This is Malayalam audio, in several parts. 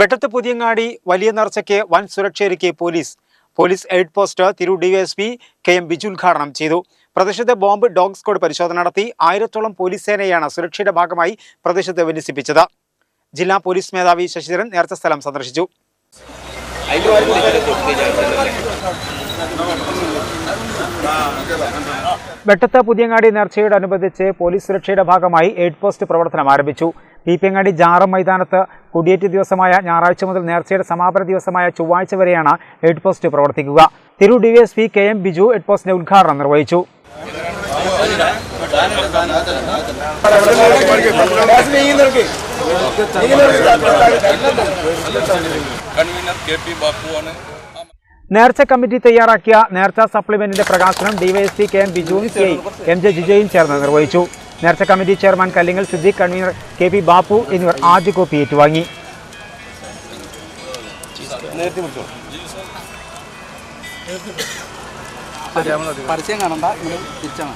വെട്ടത്ത് പുതിയങ്ങാടി വലിയ നേർച്ചയ്ക്ക് വൻ സുരക്ഷയൊരുക്കിയ പോലീസ് പോലീസ് എയ്ഡ് പോസ്റ്റ് തിരു ഡിവൈഎസ്പി കെ എം ബിജു ഉദ്ഘാടനം ചെയ്തു. പ്രദേശത്തെ ബോംബ് ഡോഗ് സ്ക്വാഡ് പരിശോധന നടത്തി ആയിരത്തോളം പോലീസ് സേനയാണ് സുരക്ഷയുടെ ഭാഗമായി പ്രദേശത്ത് വിന്യസിപ്പിച്ചത്. ജില്ലാ പോലീസ് മേധാവി ശശിധരൻ നേർച്ച സ്ഥലം സന്ദർശിച്ചു. വെട്ടത്ത് പുതിയങ്ങാടി നേർച്ചയോടനുബന്ധിച്ച് പോലീസ് സുരക്ഷയുടെ ഭാഗമായി എയ്ഡ് പോസ്റ്റ് പ്രവർത്തനം ആരംഭിച്ചു. പീപ്പിയങ്ങാടി ജാറം മൈതാനത്ത് കുടിയേറ്റ ദിവസമായ ഞായറാഴ്ച മുതൽ നേർച്ചയുടെ സമാപന ദിവസമായ ചൊവ്വാഴ്ച വരെയാണ് എയ്ഡ് പോസ്റ്റ് പ്രവർത്തിക്കുക. തിരു D S P K M Biju aid പോസ്റ്റിന്റെ ഉദ്ഘാടനം നിർവഹിച്ചു. കൺവീനർ കെ പി നേർച്ച കമ്മിറ്റി തയ്യാറാക്കിയ നേർച്ച സപ്ലിമെന്റിന്റെ പ്രകാശനം ഡിവൈഎസ്പി കെ എം ബിജുവും സി എം ജെ ജിജയും ചേർന്ന് നിർവഹിച്ചു. നേർച്ച committee chairman Kallingal Siddique convener K P Bappu എന്നിവർ ആദ്യ കോപ്പി ഏറ്റുവാങ്ങി. പരസ്യം കാണണ്ട ഇങ്ങനെ തിരിച്ചാണ്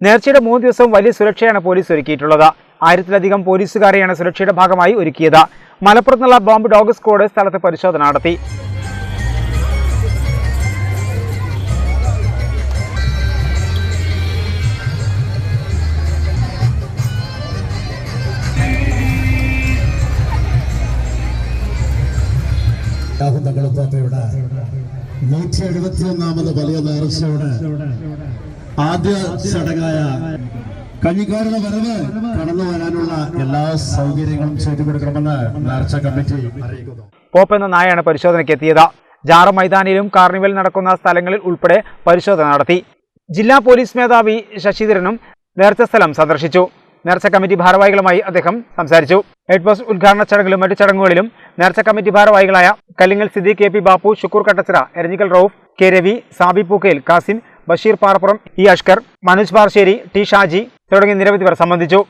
നേർച്ചയുടെ മൂന്ന് ദിവസവും വലിയ സുരക്ഷയാണ് പോലീസ് ഒരുക്കിയിട്ടുള്ളത്. ആയിരത്തിലധികം പോലീസുകാരെയാണ് സുരക്ഷയുടെ ഭാഗമായി ഒരുക്കിയത്. മലപ്പുറത്ത് നിന്നുള്ള ബോംബ് ഡോഗ് സ്ക്വാഡ് സ്ഥലത്ത് പരിശോധന നടത്തി. രാഹുൽ നൂറ്റി എഴുപത്തി വലിയ നേർച്ചയുടെ ആദ്യ ചടങ്ങായ കഞ്ഞിക്കാരുടെ വരവ് കടന്നു വരാനുള്ള എല്ലാ സൗകര്യങ്ങളും ചെയ്തു കൊടുക്കണമെന്ന് നേർച്ച കമ്മിറ്റി അറിയിക്കുന്നു. പോപ്പ് എന്ന നായാണ് പരിശോധനയ്ക്ക് എത്തിയത്. ജാറ മൈതാനിയിലും കാർണിവൽ നടക്കുന്ന സ്ഥലങ്ങളിൽ ഉൾപ്പെടെ പരിശോധന നടത്തി. ജില്ലാ പോലീസ് മേധാവി ശശിധരനും നേർച്ച സ്ഥലം സന്ദർശിച്ചു. നേർച്ച കമ്മിറ്റി ഭാരവാഹികളുമായി അദ്ദേഹം സംസാരിച്ചു. ബോസ് ഉദ്ഘാടന ചടങ്ങിലും മറ്റു ചടങ്ങുകളിലും നേർച്ച കമ്മിറ്റി ഭാരവാഹികളായ Kallingal Siddi K P Bappu Shukoor Kattachira Eranhikkal Rauf K Ravi Sabi Pookkel Kasim Basheer Parappuram E Ashkar Manoj Parasseri T Shaji തുടങ്ങി നിരവധി പേർ സംബന്ധിച്ചു.